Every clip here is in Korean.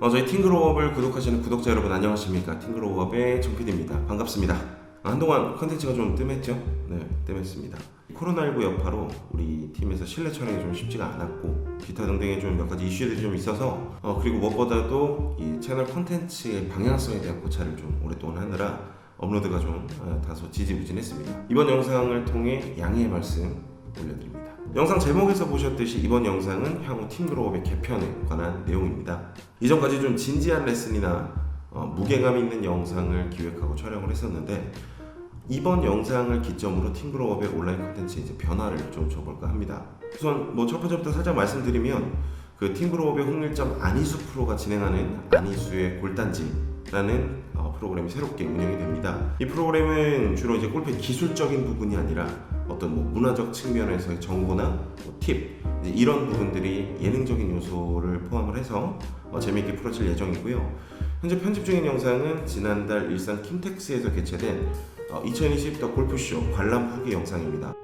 어, 저희 팅그로업을 구독하시는 구독자 여러분 안녕하십니까? 팅그로업의 정PD입니다. 반갑습니다. 아, 한동안 컨텐츠가 좀 뜸했죠? 네 뜸했습니다. 코로나19 여파로 우리 팀에서 실내 촬영이 좀 쉽지가 않았고 기타 등등의 좀 몇 가지 이슈들이 좀 있어서 어, 그리고 무엇보다도 이 채널 컨텐츠의 방향성에 대한 고찰을 좀 오랫동안 하느라 업로드가 좀 어, 다소 지지부진했습니다. 이번 영상을 통해 양해의 말씀 올려드립니다 영상 제목에서 보셨듯이 이번 영상은 향후 팀그로업의 개편에 관한 내용입니다. 이전까지 좀 진지한 레슨이나 어, 무게감 있는 영상을 기획하고 촬영을 했었는데 이번 영상을 기점으로 팀그로업의 온라인 콘텐츠 이제 변화를 좀 줘볼까 합니다. 우선 뭐 첫 번째부터 살짝 말씀드리면 그 팀그로업의 홍일점 안희수 프로가 진행하는 안희수의 골단지 라는 어, 프로그램이 새롭게 운영이 됩니다. 이 프로그램은 주로 이제 골프의 기술적인 부분이 아니라 어떤 뭐 문화적 측면에서의 정보나 뭐 팁 이런 부분들이 예능적인 요소를 포함을 해서 어, 재미있게 풀어질 예정이고요. 현재 편집 중인 영상은 지난달 일산 킨텍스에서 개최된 어, 2020 더 골프쇼 관람 후기 영상입니다.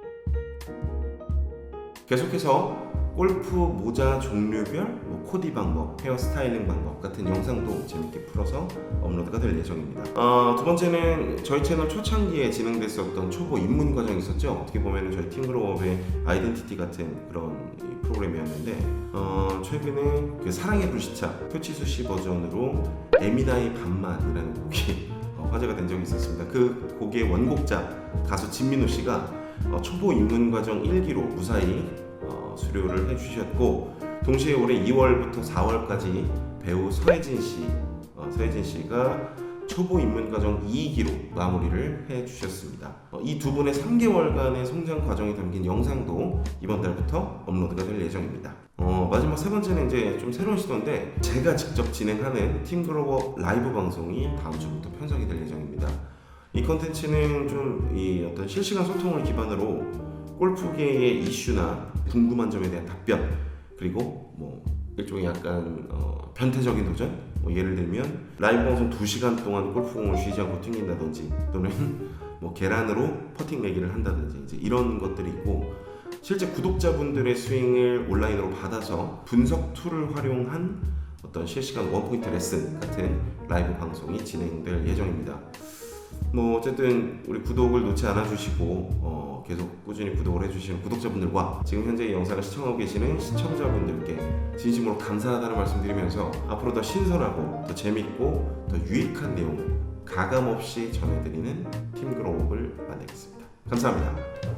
계속해서 골프 모자 종류별, 뭐 코디 방법, 헤어 스타일링 방법 같은 영상도 재밌게 풀어서 업로드가 될 예정입니다. 어, 두 번째는 저희 채널 초창기에 진행됐었던 초보 입문 과정이 있었죠. 어떻게 보면 저희 팀그로업의 아이덴티티 같은 그런 이 프로그램이었는데 어, 최근에 그 사랑의 불시착 표치수 씨 버전으로 에미나의 반만이라는 곡이 어, 화제가 된 적이 있었습니다. 그 곡의 원곡자 가수 진민호 씨가 어, 초보 입문 과정 1기로 무사히 어, 수료를 해주셨고 동시에 올해 2월부터 4월까지 배우 서혜진 씨, 어, 서혜진 씨가 초보 입문 과정 2기로 마무리를 해주셨습니다. 어, 이두 분의 3개월간의 성장 과정이 담긴 영상도 이번 달부터 업로드가 될 예정입니다. 어, 마지막 세 번째는 이제 좀 새로운 시도인데 제가 직접 진행하는 팀그로버 라이브 방송이 다음 주부터 편성이 될 예정입니다. 이 컨텐츠는 좀 이 어떤 실시간 소통을 기반으로 골프계의 이슈나 궁금한 점에 대한 답변 그리고 뭐 일종의 약간 어, 변태적인 도전 뭐 예를 들면 라이브 방송 2시간 동안 골프공을 쉬지 않고 튕긴다든지 또는 뭐 계란으로 퍼팅 내기를 한다든지 이제 이런 것들이 있고 실제 구독자분들의 스윙을 온라인으로 받아서 분석 툴을 활용한 어떤 실시간 원포인트 레슨 같은 라이브 방송이 진행될 예정입니다. 뭐 어쨌든 우리 구독을 놓지 않아 주시고 어, 계속 꾸준히 구독을 해주시는 구독자분들과 지금 현재 이 영상을 시청하고 계시는 시청자분들께 진심으로 감사하다는 말씀드리면서 앞으로 더 신선하고 더 재밌고 더 유익한 내용을 가감 없이 전해드리는 팀그로업을 만들겠습니다. 감사합니다.